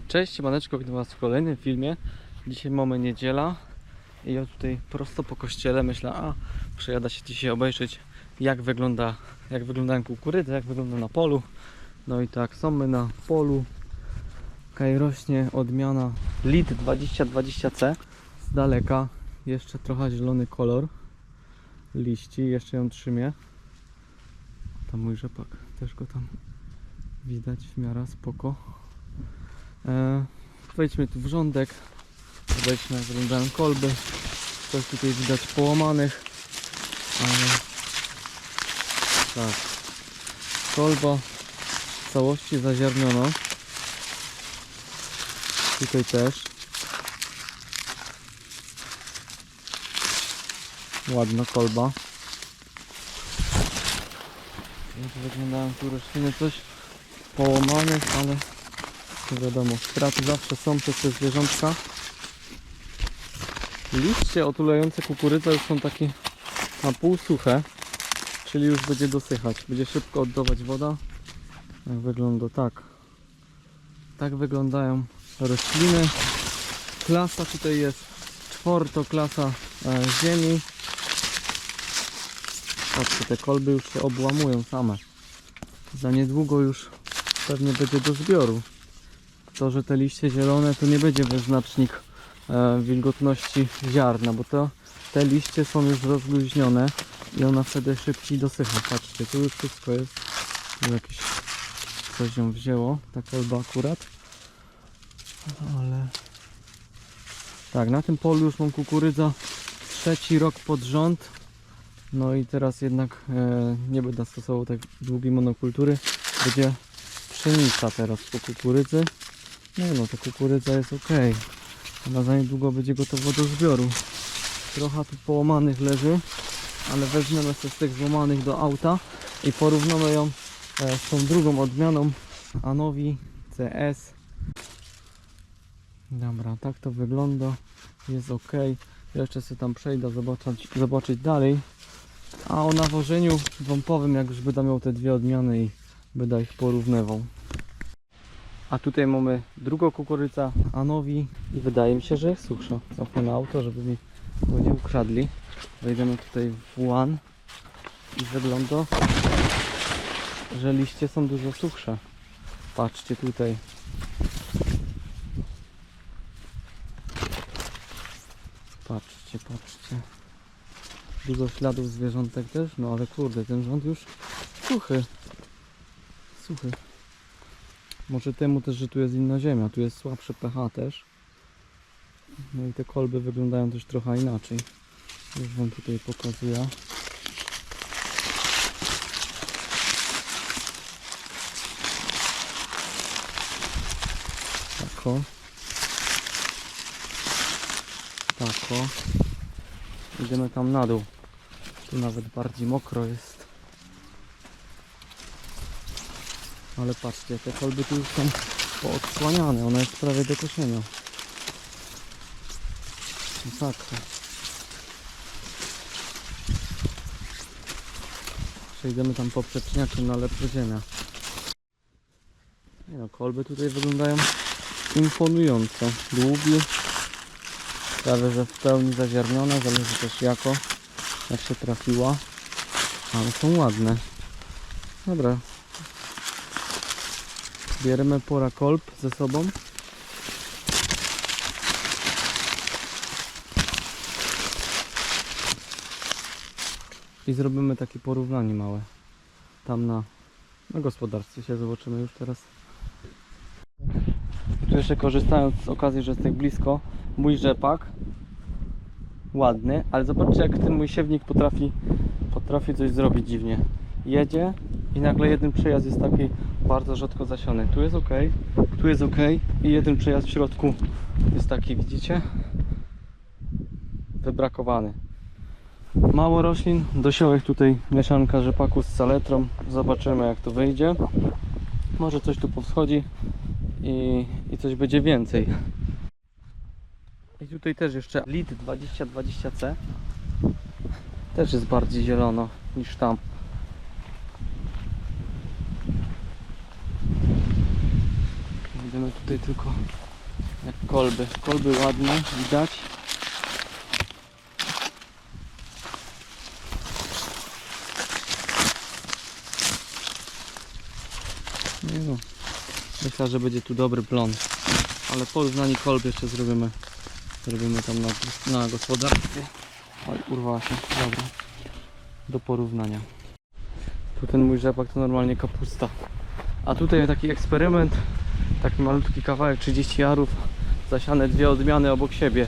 Cześć, Maneczko, witam Was w kolejnym filmie. Dzisiaj mamy niedziela i ja tutaj prosto po kościele myślę, a przejada się dzisiaj obejrzeć jak wygląda, jak wyglądają kukurydzy, jak wygląda na polu. No i tak, są my na polu. Tutaj rośnie odmiana LID 2020C. Z daleka jeszcze trochę zielony kolor liści, jeszcze ją trzymię. Tam mój rzepak, też go tam widać w miarę spoko. E, wejdźmy tu w rządek. Zobaczmy jak wyglądają kolby. Coś tutaj widać połamanych. Ale tak. Kolba w całości zaziarniona. Tutaj też. Ładna kolba. Jak wyglądają tu rośliny coś połamanych, ale wiadomo, straty zawsze są przez te zwierzątka. Liście otulające kukurydzę już są takie na pół suche, czyli już będzie dosychać. Będzie szybko oddawać woda. Jak wygląda tak. Tak wyglądają rośliny. Klasa tutaj jest czwarto klasa e, ziemi. Patrzcie, te kolby już się obłamują same. Za niedługo już pewnie będzie do zbioru. To, że te liście zielone to nie będzie wyznacznik e, wilgotności ziarna, bo to, te liście są już rozluźnione i ona wtedy szybciej dosycha. Patrzcie, tu już wszystko jest. Tu jakieś coś ją wzięło, ta kolba akurat. Ale tak, na tym polu już mam kukurydza trzeci rok pod rząd. No i teraz jednak e, nie będę stosował tak długiej monokultury. Będzie pszenica teraz po kukurydzy. No no, ta kukurydza jest ok. Ona za niedługo będzie gotowa do zbioru. Trochę tu połamanych leży, ale weźmiemy sobie z tych złamanych do auta i porównamy ją e, z tą drugą odmianą Anowi CS. Dobra, tak to wygląda. Jest ok. Jeszcze sobie tam przejdę zobaczyć, zobaczyć dalej. A o nawożeniu wąpowym, jak już będę miał te dwie odmiany i będę ich porównywał. A tutaj mamy drugą kukurydzę Anowi i wydaje mi się, że jest. Cofnę na auto, żeby mi go nie ukradli. Wejdziemy tutaj w łan i wygląda, że liście są dużo suchsze. Patrzcie tutaj. Patrzcie, patrzcie. Dużo śladów zwierzątek też, no ale kurde, ten rząd już suchy. Suchy. Może temu też, że tu jest inna ziemia, tu jest słabsze pH też. No i te kolby wyglądają też trochę inaczej. Już Wam tutaj pokazuję. Tako. Tako. Idziemy tam na dół. Tu nawet bardziej mokro jest. Ale patrzcie, te kolby tu już są poodsłaniane, one jest prawie do koszenia. Masakra. Przejdziemy tam poprzeczniakiem na lepsze ziemia. No, kolby tutaj wyglądają imponująco. Długi, prawie że w pełni zaziarnione, zależy też jako, jak się trafiła, ale są ładne. Dobra, Bierzemy pora kolb ze sobą. I zrobimy takie porównanie małe. Tam na, na gospodarstwie się zobaczymy już teraz. Tu jeszcze korzystając z okazji, że jest tak blisko, mój rzepak. Ładny, ale zobaczcie jak ten mój siewnik potrafi, potrafi coś zrobić dziwnie. Jedzie i nagle jeden przejazd jest taki bardzo rzadko zasiany. Tu jest ok, tu jest ok i jeden przejazd w środku jest taki, widzicie? Wybrakowany. Mało roślin, dosiołek tutaj mieszanka rzepaku z saletrą. Zobaczymy jak to wyjdzie. Może coś tu powschodzi i, i coś będzie więcej. I tutaj też jeszcze LID 2020C. Też jest bardziej zielono niż tam. Idziemy tutaj tylko jak kolby. Kolby ładne, widać. Nie no. Myślę, że będzie tu dobry plon. Ale porównanie kolby jeszcze zrobimy. Zrobimy tam na, na gospodarstwie. Oj, urwała się. Dobra. Do porównania. Tu ten mój rzepak to normalnie kapusta. A tutaj taki eksperyment. Taki malutki kawałek 30 jarów. Zasiane dwie odmiany obok siebie.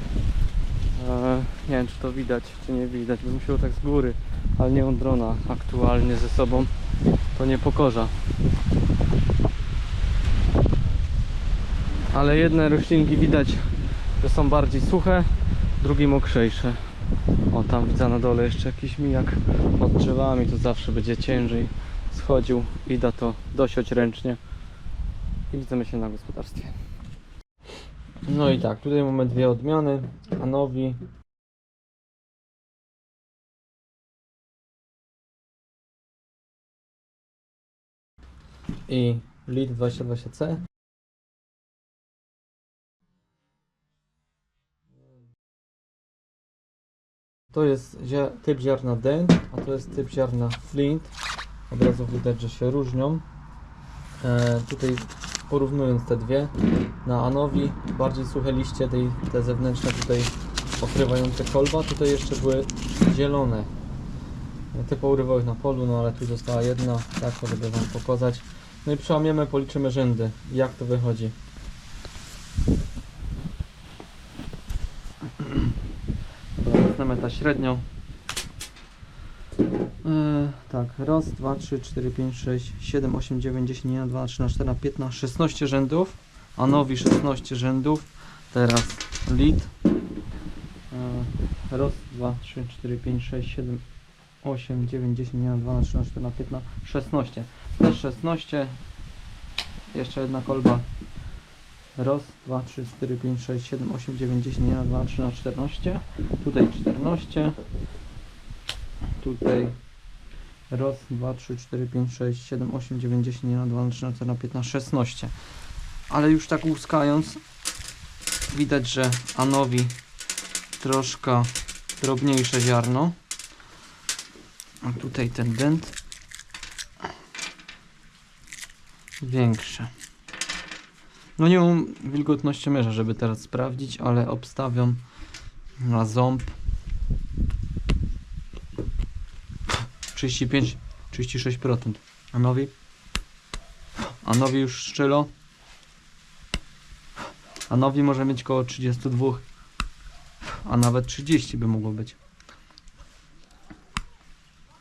Eee, nie wiem czy to widać, czy nie widać. Bym musiał tak z góry. Ale nie mam drona aktualnie ze sobą. To nie pokorza. ale jedne roślinki widać, że są bardziej suche, drugie mokrzejsze. O, tam widzę na dole jeszcze jakiś mijak pod drzewami, to zawsze będzie ciężej schodził i da to dosiąść ręcznie. I widzimy się na gospodarstwie. No i tak, tutaj mamy dwie odmiany, Anowi. I Lead 2020C. To jest typ ziarna Dent, a to jest typ ziarna Flint. Od razu widać, że się różnią. E, tutaj porównując te dwie, na Anowi bardziej suche liście, tej, te zewnętrzne tutaj pokrywające kolba, tutaj jeszcze były zielone. Te pourywał na polu, no ale tu została jedna, tak będę Wam pokazać. No i przełamiemy, policzymy rzędy, jak to wychodzi. Wezmę ta średnią. Yy, tak, raz, dwa, trzy, cztery, pięć, sześć, siedem, osiem, dziewięć, dziesięć, jeden, dwa, trzy, cztery, piętnaście, szesnaście rzędów. A nowi 16 rzędów. Teraz lead. Yy, raz, dwa, trzy, cztery, pięć, sześć, siedem, osiem, dziewięć, dziesięć, jeden, dwa, trzy, cztery, piętnaście, szesnaście. Też 16. Jeszcze jedna kolba. Raz, dwa, trzy, cztery, pięć, sześć, siedem, osiem, dziewięć, dziesięć, jeden, dwa, trzy, na 14. Tutaj 14. Tutaj raz, dwa, trzy, cztery, pięć, sześć, siedem, osiem, dziewięć, dziesięć, jeden, dwa, trzy, na 4, na 15, 16. Ale już tak łuskając, widać, że Anowi troszkę drobniejsze ziarno. A tutaj ten dent większy. No nie mam wilgotnościomierza, żeby teraz sprawdzić, ale obstawiam na ząb 35, 36%. A nowi? A nowi już szczylo? A nowi może mieć koło 32, a nawet 30 by mogło być.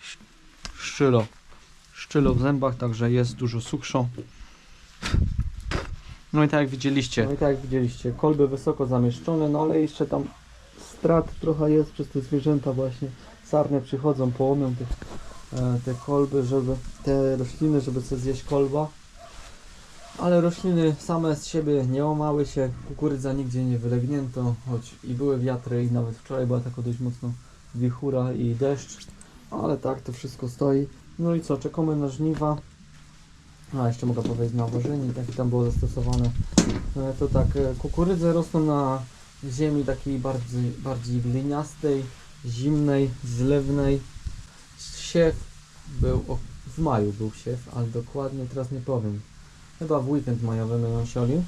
Sz- Szczylo. Szczylo w zębach, także jest dużo suchszą. No i tak jak widzieliście. No i tak jak widzieliście, kolby wysoko zamieszczone, no ale jeszcze tam strat trochę jest przez te zwierzęta właśnie. Sarny przychodzą, połomią te, e, te kolby, żeby te rośliny, żeby sobie zjeść kolba. Ale rośliny same z siebie nie łamały się, kukurydza nigdzie nie wylegnięto, choć i były wiatry i nawet wczoraj była taka dość mocno wichura i deszcz, ale tak to wszystko stoi. No i co, czekamy na żniwa. A jeszcze mogę powiedzieć na wożenie, jak tam było zastosowane. E, To tak, e, kukurydze rosną na ziemi takiej bardziej, bardziej gliniastej, zimnej, zlewnej. Siew był, w maju był siew, ale dokładnie teraz nie powiem. Chyba w weekend majowy ją siolił.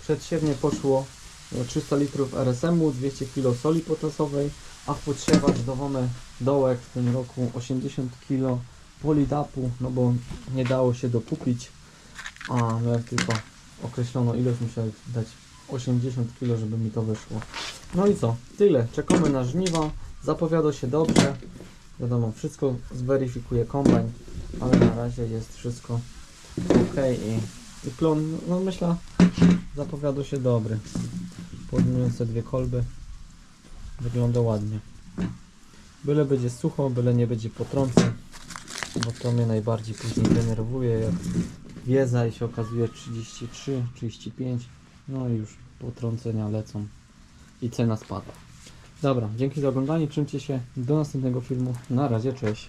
Przedsiewnie poszło e, 300 litrów RSM-u, 200 kg soli potasowej, a w podsiewacz dawamy dołek w tym roku 80 kg polidapu, no bo nie dało się dokupić, a miałem tylko określoną ilość, musiałem dać 80 kg, żeby mi to wyszło. No i co? Tyle. Czekamy na żniwa. Zapowiada się dobrze. Wiadomo, wszystko zweryfikuje kombajn, ale na razie jest wszystko ok i, i plon, no myślę, zapowiada się dobry. Porównując dwie kolby, wygląda ładnie. Byle będzie sucho, byle nie będzie potrąceń, bo to mnie najbardziej później denerwuje, jak wiedza i się okazuje 33, 35, no i już potrącenia lecą i cena spada. Dobra, dzięki za oglądanie, trzymcie się, do następnego filmu, na razie, cześć.